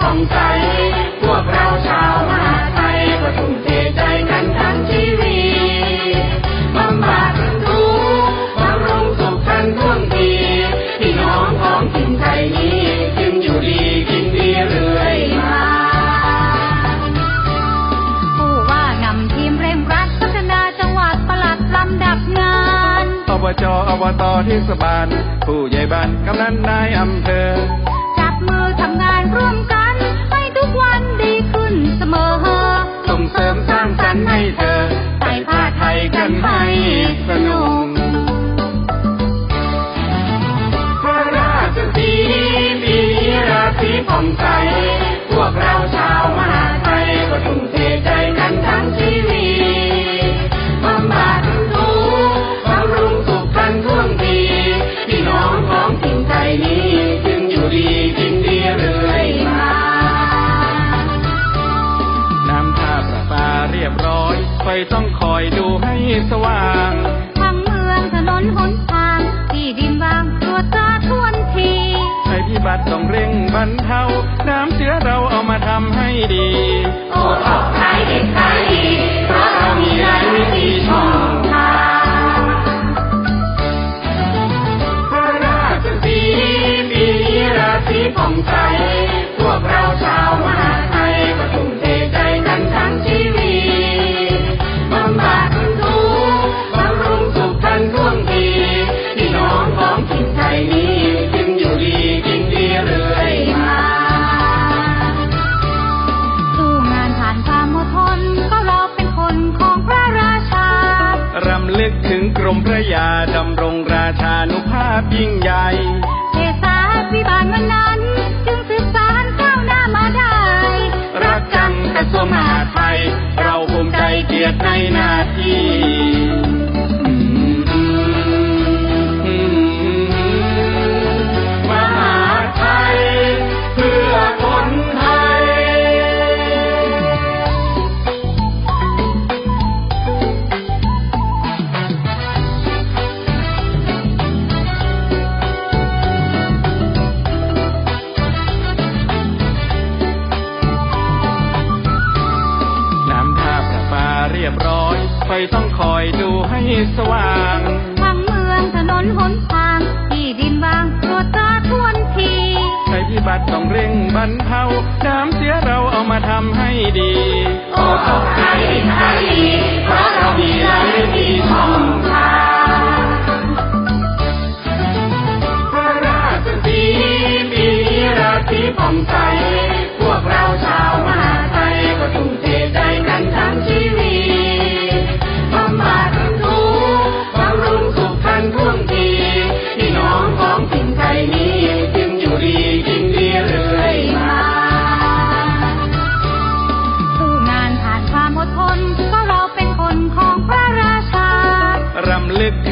ผ่องใส พวกเราชาวมหาไทยก็ทุ่มเทใจกันทั้งชีวิตบำบัดทุกข์บำรุงสุขกันท่วงทีพี่น้องของถิ่นไทยนี้จึงอยู่ดีกินดีเรื่อยมาผู้ว่านำทีมเร่งรัดพัฒนาจังหวัดประหลัดลำดับงานอบจอบตเทศบาล ผู้ใหญ่บ้านกำนันนายอำเภอ จับมือทำงานร่วมกัน มสร้างสรรค์ให้เธอใส่ผ้าไทยกันให้สนุกพระราชสีมีราศีผ่องใส พวกเราชาวมหาไทยก็ทุ่มเทใจกันทั้งชีวิตบำบัดทุกข์บำรุงสุขกันท่วงทีพี่น้องของถิ่นไทยนี้จึงอยู่ดี ร้อยไฟต้องคอยดูให้สว่างทั้งเมืองถนนหนทาง ที่ดินบางตรวจตราทวนทีภัยพิบัติต้องเร่งบรรเทา น้ำเชื้อเราเอามาทำให้ดี โอ้ออกขายเด็กขายดี เพราะเรามีหลายวิธีช่องทาง รมพระยาดำรงราชานุภาพยิ่งใหญ่เทศาพิบาลวันนั้น จึงสืบสานก้าวหน้ามาได้ รักจังกระทรวงมหาดไทย เราภูมิใจเกียรติในหน้าที่ สว่างทั้งเมืองถนนหนทางที่ดินบางตรวจตราทวนทีภัยพิบัติต้องเร่งบรรเทาน้ำเสียเราเอามาทำให้ดี โอ้ตกใจไทยเพราะเรามีหลายวิธีช่องทาง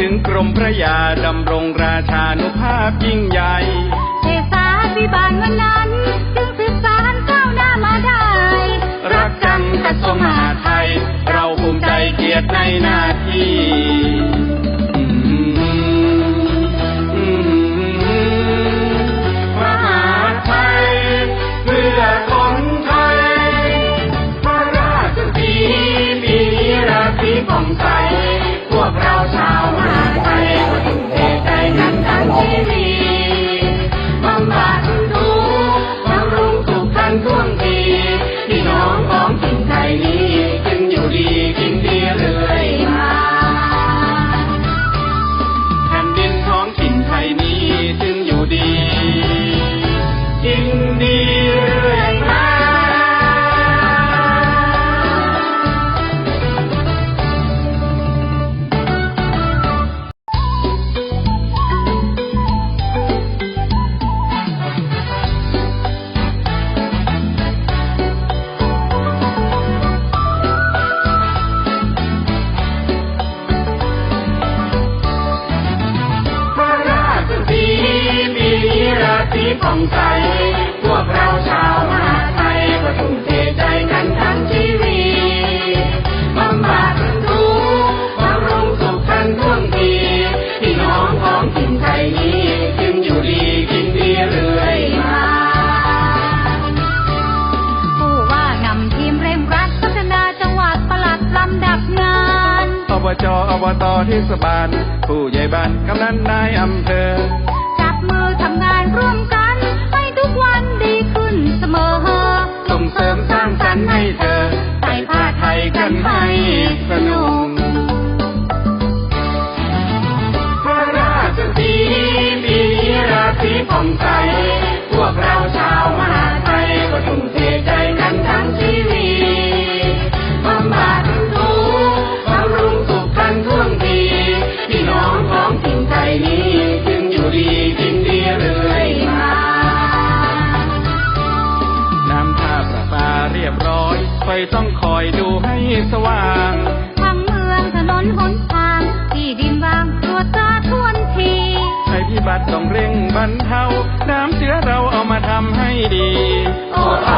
ถึงกรมพระยาดำรงราชานุภาพยิ่งใหญ่เทศาพิบาลวันนั้น องใส พวกเราชาวมหาไทยก็ทุ่มเทใจกันทั้งชีวิตบำบัดทุกข์บำรุงสุขกันท่วงทีพี่น้องของถิ่นไทยนี้จึงอยู่ดีกินดีเรื่อยมาผู้ว่านำทีมเร่งรัดพัฒนาจังหวัดประหลัดลำดับงานอบจอบตเทศบาล ผู้ใหญ่บ้านกำนันนายอำเภอ จับมือทำงานร่วมกัน ราศีผ่องใสพวกเราชาวมหาไทยก็ทุ่มเทใจกันทั้งชีวิตบำบัดทุกข์บำรุงสุขกันท่วงทีพี่น้องของถิ่นไทยนี้จึงอยู่ดีกินดีเรื่อยมา น้ำท่าประปาเรียบร้อยไฟต้องคอยดูให้สว่าง พิบั